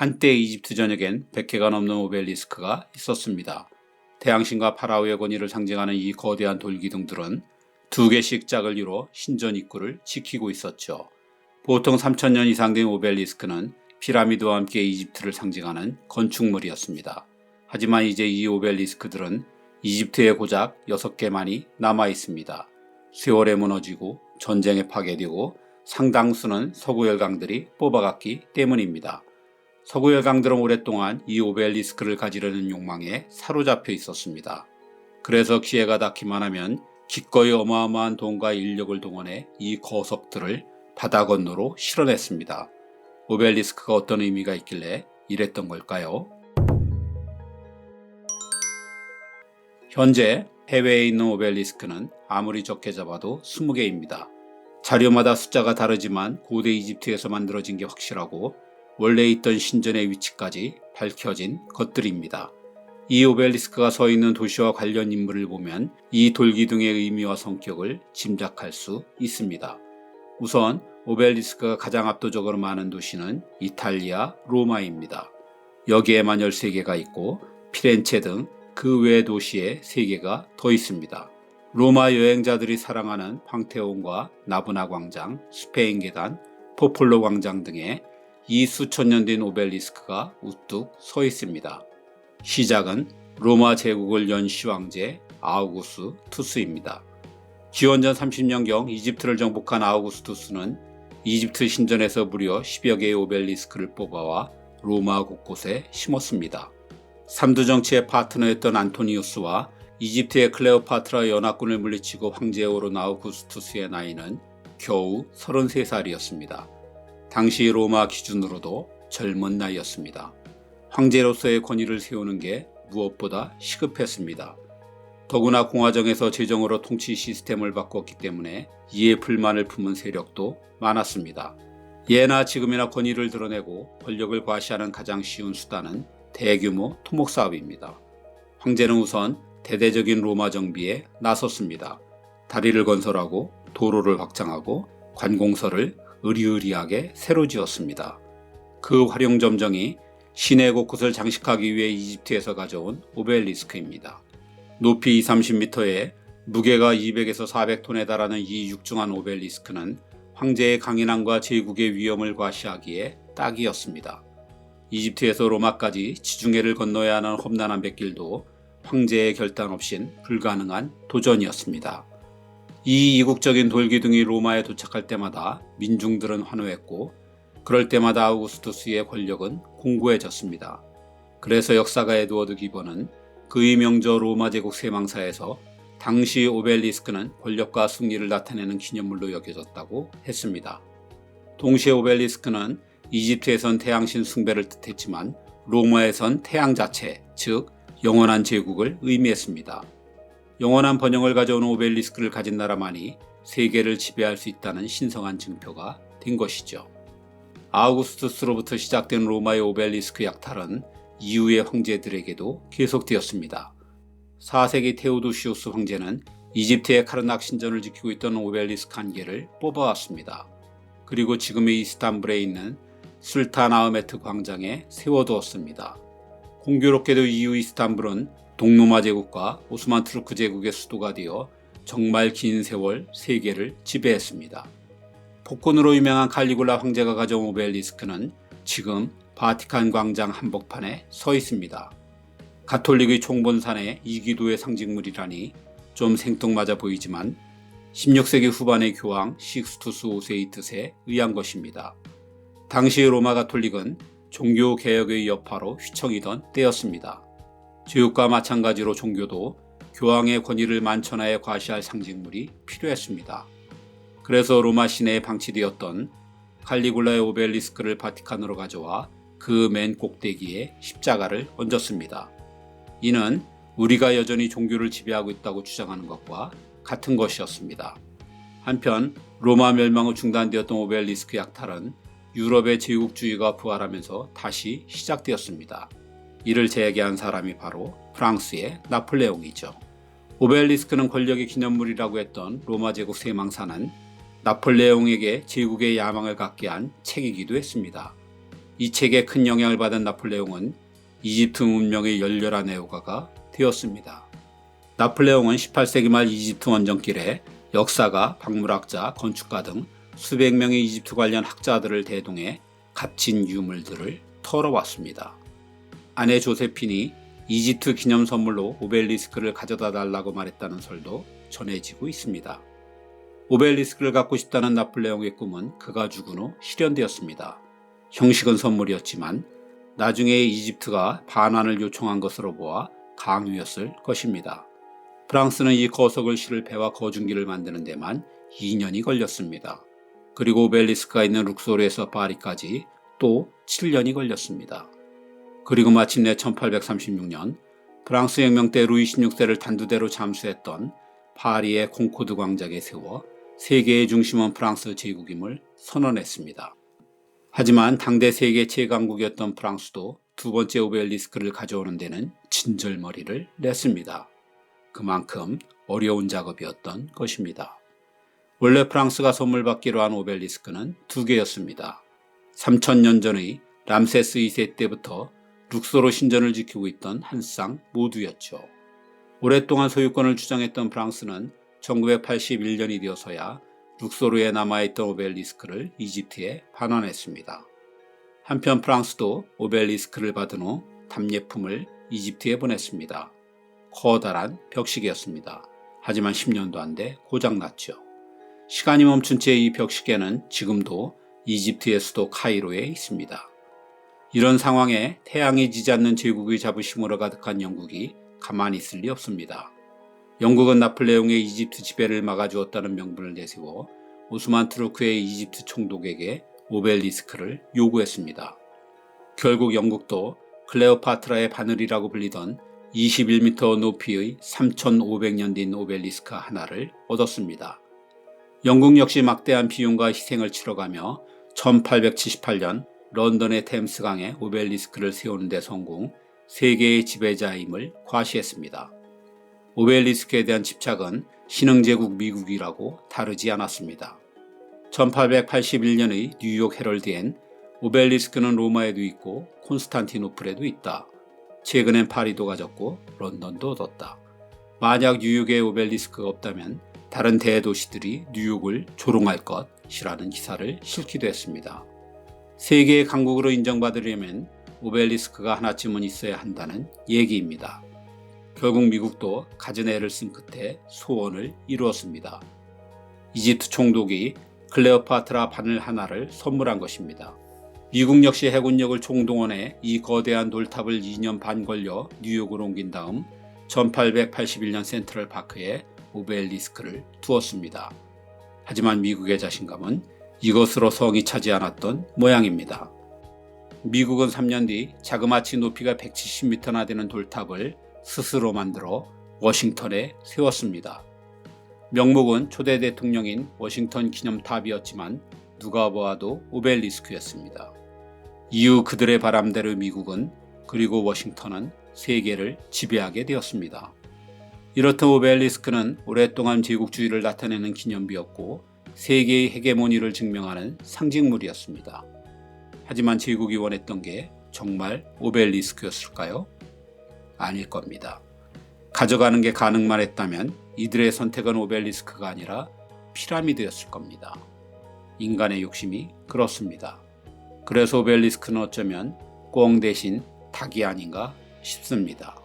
한때 이집트 전역엔 100개가 넘는 오벨리스크가 있었습니다. 태양신과 파라오의 권위를 상징하는 이 거대한 돌기둥들은 두 개씩 짝을 이뤄 신전 입구를 지키고 있었죠. 보통 3천년 이상 된 오벨리스크는 피라미드와 함께 이집트를 상징하는 건축물이었습니다. 하지만 이제 이 오벨리스크들은 이집트의 고작 6개만이 남아 있습니다. 세월에 무너지고 전쟁에 파괴되고 상당수는 서구 열강들이 뽑아갔기 때문입니다. 서구 열강들은 오랫동안 이 오벨리스크를 가지려는 욕망에 사로잡혀 있었습니다. 그래서 기회가 닿기만 하면 기꺼이 어마어마한 돈과 인력을 동원해 이 거석들을 바다 건너로 실어냈습니다. 오벨리스크가 어떤 의미가 있길래 이랬던 걸까요? 현재 해외에 있는 오벨리스크는 아무리 적게 잡아도 20개입니다. 자료마다 숫자가 다르지만 고대 이집트에서 만들어진 게 확실하고 원래 있던 신전의 위치까지 밝혀진 것들입니다. 이 오벨리스크가 서 있는 도시와 관련 인물을 보면 이 돌기둥의 의미와 성격을 짐작할 수 있습니다. 우선 오벨리스크가 가장 압도적으로 많은 도시는 이탈리아 로마입니다. 여기에만 13개가 있고 피렌체 등 그 외 도시에 3개가 더 있습니다. 로마 여행자들이 사랑하는 황테온과 나브나 광장, 스페인 계단, 포폴로 광장 등에 이 수천 년 된 오벨리스크가 우뚝 서 있습니다. 시작은 로마 제국을 연 시황제 아우구스 투스입니다. 기원전 30년경 이집트를 정복한 아우구스 투스는 이집트 신전에서 무려 10여 개의 오벨리스크를 뽑아와 로마 곳곳에 심었습니다. 삼두 정치의 파트너였던 안토니우스와 이집트의 클레오파트라 연합군을 물리치고 황제에 오른 아우구스투스의 나이는 겨우 33살이었습니다. 당시 로마 기준으로도 젊은 나이였습니다. 황제로서의 권위를 세우는 게 무엇보다 시급했습니다. 더구나 공화정에서 재정으로 통치 시스템을 바꿨기 때문에 이에 불만을 품은 세력도 많았습니다. 예나 지금이나 권위를 드러내고 권력을 과시하는 가장 쉬운 수단은 대규모 토목사업입니다. 황제는 우선 대대적인 로마 정비에 나섰습니다. 다리를 건설하고 도로를 확장하고 관공서를 의리의리하게 새로 지었습니다. 그 활용점정이 시내 곳곳을 장식하기 위해 이집트에서 가져온 오벨리스크입니다. 높이 2, 30m에 무게가 200에서 400톤에 달하는 이 육중한 오벨리스크는 황제의 강인함과 제국의 위험을 과시하기에 딱이었습니다. 이집트에서 로마까지 지중해를 건너야 하는 험난한 백길도 황제의 결단 없인 불가능한 도전이었습니다. 이 이국적인 돌기둥이 로마에 도착할 때마다 민중들은 환호했고 그럴 때마다 아우구스투스의 권력은 공고해졌습니다. 그래서 역사가 에드워드 기버는 그의 명저 로마 제국 세망사에서 당시 오벨리스크는 권력과 승리를 나타내는 기념물로 여겨졌다고 했습니다. 동시에 오벨리스크는 이집트에선 태양신 숭배를 뜻했지만 로마에선 태양 자체, 즉 영원한 제국을 의미했습니다. 영원한 번영을 가져오는 오벨리스크를 가진 나라만이 세계를 지배할 수 있다는 신성한 증표가 된 것이죠. 아우구스투스로부터 시작된 로마의 오벨리스크 약탈은 이후의 황제들에게도 계속되었습니다. 4세기 테오도시우스 황제는 이집트의 카르낙 신전을 지키고 있던 오벨리스크 한 개를 뽑아왔습니다. 그리고 지금의 이스탄불에 있는 술탄 아흐메트 광장에 세워두었습니다. 공교롭게도 이후 이스탄불은 동로마 제국과 오스만 트루크 제국의 수도가 되어 정말 긴 세월 세계를 지배했습니다. 폭군으로 유명한 칼리굴라 황제가 가져온 오벨리스크는 지금 바티칸 광장 한복판에 서 있습니다. 가톨릭의 총본산의 이기도의 상징물이라니 좀 생뚱맞아 보이지만 16세기 후반의 교황 식스투스 5세의 뜻에 의한 것입니다. 당시 로마 가톨릭은 종교 개혁의 여파로 휘청이던 때였습니다. 제국과 마찬가지로 종교도 교황의 권위를 만천하에 과시할 상징물이 필요했습니다. 그래서 로마 시내에 방치되었던 칼리굴라의 오벨리스크를 바티칸으로 가져와 그 맨 꼭대기에 십자가를 얹었습니다. 이는 우리가 여전히 종교를 지배하고 있다고 주장하는 것과 같은 것이었습니다. 한편 로마 멸망 후 중단되었던 오벨리스크 약탈은 유럽의 제국주의가 부활하면서 다시 시작되었습니다. 이를 재개한 사람이 바로 프랑스의 나폴레옹이죠. 오벨리스크는 권력의 기념물이라고 했던 로마 제국 세망사는 나폴레옹에게 제국의 야망을 갖게 한 책이기도 했습니다. 이 책에 큰 영향을 받은 나폴레옹은 이집트 문명의 열렬한 애호가가 되었습니다. 나폴레옹은 18세기 말 이집트 원정길에 역사가, 박물학자, 건축가 등 수백 명의 이집트 관련 학자들을 대동해 값진 유물들을 털어왔습니다. 아내 조세핀이 이집트 기념 선물로 오벨리스크를 가져다 달라고 말했다는 설도 전해지고 있습니다. 오벨리스크를 갖고 싶다는 나폴레옹의 꿈은 그가 죽은 후 실현되었습니다. 형식은 선물이었지만 나중에 이집트가 반환을 요청한 것으로 보아 강요였을 것입니다. 프랑스는 이 거석을 실을 배와 거중기를 만드는 데만 2년이 걸렸습니다. 그리고 오벨리스크가 있는 룩소르에서 파리까지 또 7년이 걸렸습니다. 그리고 마침내 1836년 프랑스 혁명 때 루이 16세를 단두대로 잠수했던 파리의 콩코드 광장에 세워 세계의 중심은 프랑스 제국임을 선언했습니다. 하지만 당대 세계 최강국이었던 프랑스도 두 번째 오벨리스크를 가져오는 데는 진절머리를 냈습니다. 그만큼 어려운 작업이었던 것입니다. 원래 프랑스가 선물 받기로 한 오벨리스크는 두 개였습니다. 3천년 전의 람세스 2세 때부터 룩소로 신전을 지키고 있던 한 쌍 모두였죠. 오랫동안 소유권을 주장했던 프랑스는 1981년이 되어서야 룩소르에 남아있던 오벨리스크를 이집트에 반환했습니다. 한편 프랑스도 오벨리스크를 받은 후 답례품을 이집트에 보냈습니다. 커다란 벽시계였습니다. 하지만 10년도 안 돼 고장났죠. 시간이 멈춘 채 이 벽시계는 지금도 이집트의 수도 카이로에 있습니다. 이런 상황에 태양이 지지 않는 제국의 자부심으로 가득한 영국이 가만히 있을 리 없습니다. 영국은 나폴레옹의 이집트 지배를 막아주었다는 명분을 내세워 오스만 트루크의 이집트 총독에게 오벨리스크를 요구했습니다. 결국 영국도 클레오파트라의 바늘이라고 불리던 21m 높이의 3,500년 된 오벨리스크 하나를 얻었습니다. 영국 역시 막대한 비용과 희생을 치러가며 1878년 런던의 템스강에 오벨리스크를 세우는 데 성공, 세계의 지배자임을 과시했습니다. 오벨리스크에 대한 집착은 신흥제국 미국이라고 다르지 않았습니다. 1881년의 뉴욕 헤럴드엔 오벨리스크는 로마에도 있고 콘스탄티노플에도 있다. 최근엔 파리도 가졌고 런던도 얻었다. 만약 뉴욕에 오벨리스크가 없다면 다른 대도시들이 뉴욕을 조롱할 것이라는 기사를 실기도 했습니다. 세계의 강국으로 인정받으려면 오벨리스크가 하나쯤은 있어야 한다는 얘기입니다. 결국 미국도 가진 애를 쓴 끝에 소원을 이루었습니다. 이집트 총독이 클레오파트라 바늘 하나를 선물한 것입니다. 미국 역시 해군력을 총동원해 이 거대한 돌탑을 2년 반 걸려 뉴욕으로 옮긴 다음 1881년 센트럴 파크에 오벨리스크를 두었습니다. 하지만 미국의 자신감은 이것으로 성이 차지 않았던 모양입니다. 미국은 3년 뒤 자그마치 높이가 170m나 되는 돌탑을 스스로 만들어 워싱턴에 세웠습니다. 명목은 초대 대통령인 워싱턴 기념탑이었지만 누가 보아도 오벨리스크였습니다. 이후 그들의 바람대로 미국은 그리고 워싱턴은 세계를 지배하게 되었습니다. 이렇듯 오벨리스크는 오랫동안 제국주의를 나타내는 기념비였고 세계의 헤게모니를 증명하는 상징물이었습니다. 하지만 제국이 원했던 게 정말 오벨리스크였을까요? 아닐 겁니다. 가져가는 게 가능만 했다면 이들의 선택은 오벨리스크가 아니라 피라미드였을 겁니다. 인간의 욕심이 그렇습니다. 그래서 오벨리스크는 어쩌면 꽁 대신 닭이 아닌가 싶습니다.